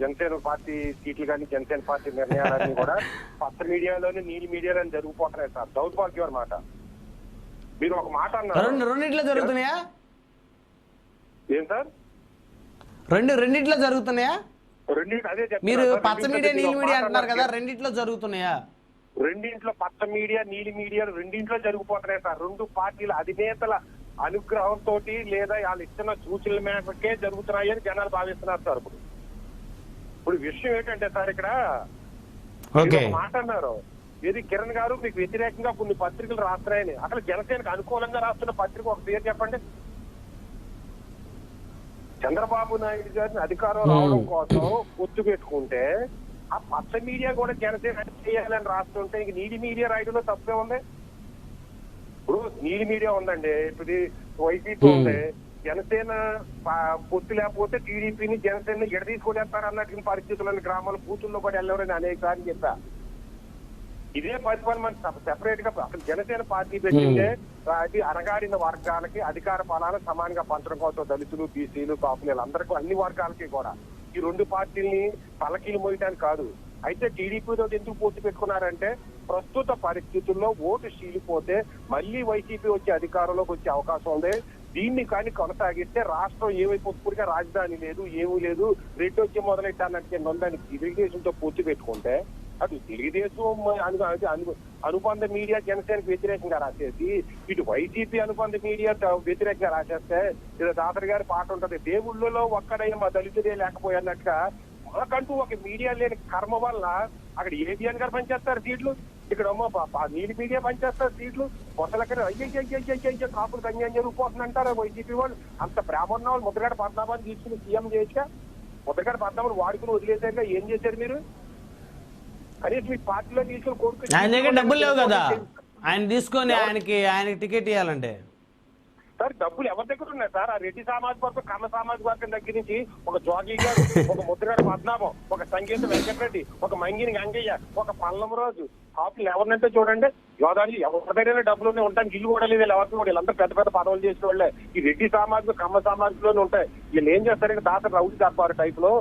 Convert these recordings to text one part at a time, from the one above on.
Janasena party సీట్లు కానీ Janasena party నిర్ణయాలన్నీ కూడా పచ్చ మీడియాలోనే నీలి మీడియాలోనే జరిగిపోతున్నాయి సార్. దౌర్భాగ్యం అన్నమాట. మీరు ఒక మాట అన్నారు. రెండిట్లో జరుగుతున్నాయా? ఏం సార్? రెండు రెండిట్లో జరుగుతున్నాయా? మీరు పచ్చ మీడియా నీలి మీడియా అంటున్నారు కదా. రెండిట్లో జరుగుతున్నాయా? రెండింట్లో పచ్చ మీడియా నీలి మీడియా రెండింట్లో జరిగిపోతున్నాయి సార్. రెండు పార్టీల అధినేతల అనుగ్రహంతో లేదా వాళ్ళు ఇచ్చిన సూచనల మేరకే జరుగుతున్నాయి అని జనాలు భావిస్తున్నారు సార్ ఇప్పుడు. ఇప్పుడు విషయం ఏంటంటే సార్ ఇక్కడ మాట అన్నారు. ఏది కిరణ్ గారు మీకు వ్యతిరేకంగా కొన్ని పత్రికలు రాస్తున్నాయని. అసలు జనసేనకు అనుకూలంగా రాస్తున్న పత్రిక ఒక పేరు చెప్పండి. చంద్రబాబు నాయుడు గారిని అధికారం రావడం. కోసం పొత్తు పెట్టుకుంటే ఆ పచ్చ మీడియా కూడా జనసేన చేయాలని రాస్తుంటే ఇంక నీలి మీడియా రాయడంలో తప్పే ఉంది. ఇప్పుడు నీలి మీడియా ఉందండి. ఇప్పుడు వైసీపీ. ఉంది. జనసేన పొత్తు లేకపోతే టీడీపీని జనసేన ఎడ తీసుకొనేస్తారు అన్నట్టు పరిస్థితులను గ్రామాల బూతుల్లో కూడా వెళ్ళవరని అనేక సార్లు చెప్పా. ఇదే పరిపాలన మనం సెపరేట్గా అసలు జనసేన పార్టీ పెట్టిందే అది అణగారిన వర్గాలకి అధికార ఫలాలు సమానంగా పంచడం కోసం దళితులు బీసీలు కాపులు వీళ్ళందరికీ అన్ని వర్గాలకి కూడా. ఈ రెండు పార్టీల్ని పలకీలు మోయడానికి కాదు. అయితే టీడీపీతో ఎందుకు పూర్తి పెట్టుకున్నారంటే ప్రస్తుత పరిస్థితుల్లో ఓటు చీలిపోతే మళ్ళీ వైసీపీ వచ్చే అధికారంలోకి వచ్చే అవకాశం ఉంది. దీన్ని కానీ కొనసాగిస్తే రాష్ట్రం ఏమైపోతుగా రాజధాని లేదు ఏమీ లేదు. రెడ్డి వచ్చి మొదలెట్టానంటే నొందానికి తెలుగుదేశంతో పూర్తి పెట్టుకుంటే అటు తెలుగుదేశం అను- అనుబంధ మీడియా జనసేనకు వ్యతిరేకంగా రాసేసి ఇటు వైసీపీ అనుబంధ మీడియా వ్యతిరేకంగా రాసేస్తే ఇది దాతరి గారి పాట ఉంటది దేవుళ్ళలో ఒక్కడైనా మా దళితుడే లేకపోయన్నట్టుగా మాకంటూ ఒక మీడియా లేని కర్మ వల్ల అక్కడ ఏబిఎన్ గారు పనిచేస్తారు సీట్లు. ఇక్కడ అమ్మ ప- మీడియా పనిచేస్తారు సీట్లు కొత్తలకి అయ్యయ్యో కాపులు కన్యాయం జరిగిపోతుందంటారు వైసీపీ వాళ్ళు అంత ప్రేమ ఉన్న వాళ్ళు ముద్రగడ పద్మనాభాన్ని తీసుకుని సీఎం చేయొచ్చుగా ముద్రగడ పద్మనాభం వాడుకుని వదిలేసాక ఏం చేశారు మీరు కనీసం మీ పార్టీలో తీసుకుని కొడుకు ఆయన దగ్గర డబ్బులు లేవు కదా ఆయన తీసుకొని ఆయనకి ఆయనకి టికెట్ ఇవ్వాలంటే సార్ డబ్బులు ఎవరి దగ్గర ఉన్నాయి సార్? ఆ రెడ్డి సామాజిక వర్గం కమ్మ సామాజిక వర్గం దగ్గర నుంచి ఒక జోగి గారు ఒక ముద్రగడ పద్నాభం ఒక సంగీత వెంకటరెడ్డి ఒక మంగిని గంగయ్య ఒక పల్లం రోజు కాపులు ఎవరినంటే చూడండి. యోధానికి ఎవరి దగ్గర డబ్బులు ఉన్నాయి ఉంటానికి ఇల్లు కూడా లేదు వీళ్ళు ఎవరికి కూడా వీళ్ళంతా పెద్ద పెద్ద పదవులు చేసిన వాళ్ళే. ఈ రెడ్డి సామాజిక కమ్మ సామాజికలోనే ఉంటాయి. వీళ్ళు ఏం చేస్తారంటే దాత రౌడీ దర్బారు టైప్లో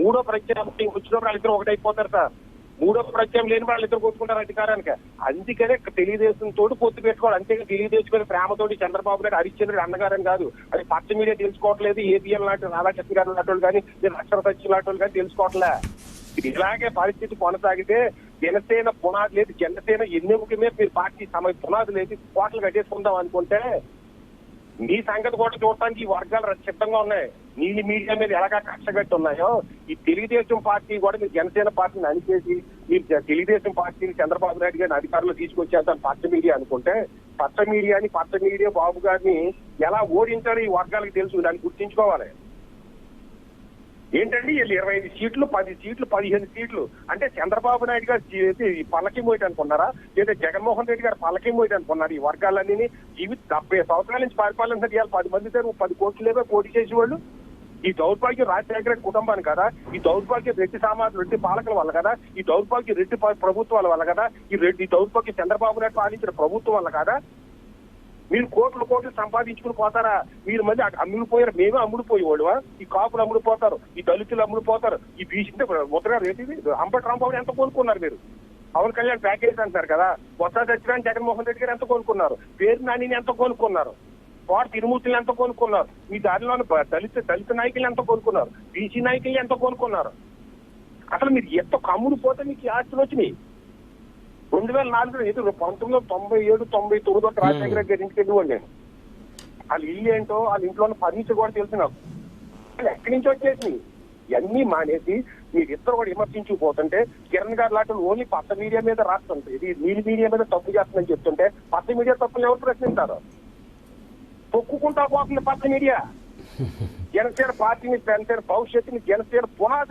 మూడో ప్రత్యేక వచ్చినప్పుడు వాళ్ళిద్దరు ఒకటైపోతారు సార్. మూడో ప్రత్యామ్నాయం లేని వాళ్ళు ఇద్దరు కొట్టుకుంటారు అధికారానికి. అందుకనే తెలుగుదేశం తోటి పొత్తు పెట్టుకోవాలి. అంతేగా తెలుగుదేశం మీద ప్రేమతోటి చంద్రబాబు నాయుడు హరిశ్చంద్రుడు అన్నగారని కాదు. అది పచ్చ మీడియా తెలుసుకోవట్లేదు. ఏబిఎం లాంటి రాధాకృష్ణ గారు లాంటి వాళ్ళు కానీ లేదా అక్షర లాంటి వాళ్ళు కానీ తెలుసుకోవట్లే. ఇలాగే పరిస్థితి కొనసాగితే జనసేన పునాది లేదు. జనసేన ఎన్నికమే మీరు పార్టీ సమయ పునాది లేదు. కోటలు కట్టేసుకుందాం అనుకుంటే మీ సంగతి కూడా చూడటానికి ఈ వర్గాలు సిద్ధంగా ఉన్నాయి. నీలి మీడియా మీద ఎలాగా కష్టగట్టి ఉన్నాయో ఈ తెలుగుదేశం పార్టీ కూడా మీరు జనసేన పార్టీని అనిచేసి మీరు తెలుగుదేశం పార్టీని చంద్రబాబు నాయుడు గారిని అధికారంలో తీసుకొచ్చేద్దాం పచ్చ మీడియా అనుకుంటే పచ్చ మీడియాని పచ్చ మీడియా బాబు గారిని ఎలా ఓడించారో ఈ వర్గాలకు తెలుసు దాన్ని గుర్తించుకోవాలి. ఏంటండి వీళ్ళు ఇరవై ఐదు సీట్లు పది సీట్లు పదిహేను సీట్లు? అంటే చంద్రబాబు నాయుడు గారు ఈ పల్లకి మోయట అనుకున్నారా? లేదా జగన్మోహన్ రెడ్డి గారు పల్లకి మోయట అనుకున్నారు? ఈ వర్గాలన్నీ జీవిత డెబ్బై సంవత్సరాల నుంచి పరిపాలన ఇవాళ పది మంది దగ్గర పది కోట్లు లేవో పోటీ చేసేవాళ్ళు. ఈ దౌర్భాగ్యం రాజశేఖర కుటుంబాన్ని కదా. ఈ దౌర్భాగ్యం రెడ్డి సామాజిక రెడ్డి పాలకుల వల్ల కదా. ఈ దౌర్భాగ్యం రెడ్డి ప్రభుత్వాల వల్ల కదా. ఈ రెడ్డి ఈ దౌర్భాగ్యం చంద్రబాబు నాయుడు పాలించిన ప్రభుత్వం వల్ల కదా. మీరు కోట్లు కోట్లు సంపాదించుకుని పోతారా? మీరు మళ్ళీ అక్కడ అమ్ముడుపోయారు. మేమే అమ్ముడుపోయేవాడువా ఈ కాపులు అమ్ముడుపోతారు. ఈ దళితులు అమ్ముడుపోతారు. ఈ బీసీ ముద్ర రేటిది అంబటి రాంబాబు ఎంత కోలుకున్నారు మీరు? పవన్ కళ్యాణ్ ప్యాకేజ్ అంటారు కదా. బొత్స సత్యనారాయణ జగన్మోహన్ రెడ్డి గారు ఎంత కోలుకున్నారు? పేరు నానిని ఎంత కోలుకున్నారు? కోట తిరుమూర్తులు ఎంత కోలుకున్నారు? మీ దారిలో దళిత దళిత నాయకులు ఎంత కోలుకున్నారు? బీసీ నాయకులు ఎంత కోలుకున్నారు? అసలు మీరు ఎంత కమ్ముడు పోతే మీకు ఆస్తులు వచ్చినాయి? రెండు వేల నాలుగులో ఏదో పంతొమ్మిది వందల తొంభై ఏడు తొంభై తొమ్మిది వరకు రాజశేఖర రెడ్డి గారి ఇంటికి వెళ్ళేవాడు నేను. వాళ్ళ ఇల్లు ఏంటో వాళ్ళ ఇంట్లో ఉన్న ఫర్నిచర్ కూడా తెలుసు నాకు. అసలు ఎక్కడి నుంచి వచ్చేసింది ఇవన్నీ మానేసి మీరు ఇద్దరు కూడా విమర్శించుకుపోతుంటే కిరణ్ గారు లాంటి వాళ్ళు ఓన్లీ పచ్చ మీడియా మీద రాస్తుంటే ఇది నీలి మీడియా మీద తప్పు చేస్తుందని చెప్తుంటే పచ్చ మీడియా తప్పులు ఎవరు ప్రశ్నించారు? తొక్కుకుంటా పోతుంది పచ్చ మీడియా. జనసేన పార్టీని జనసేన భవిష్యత్తుని జనసేన పునాదిని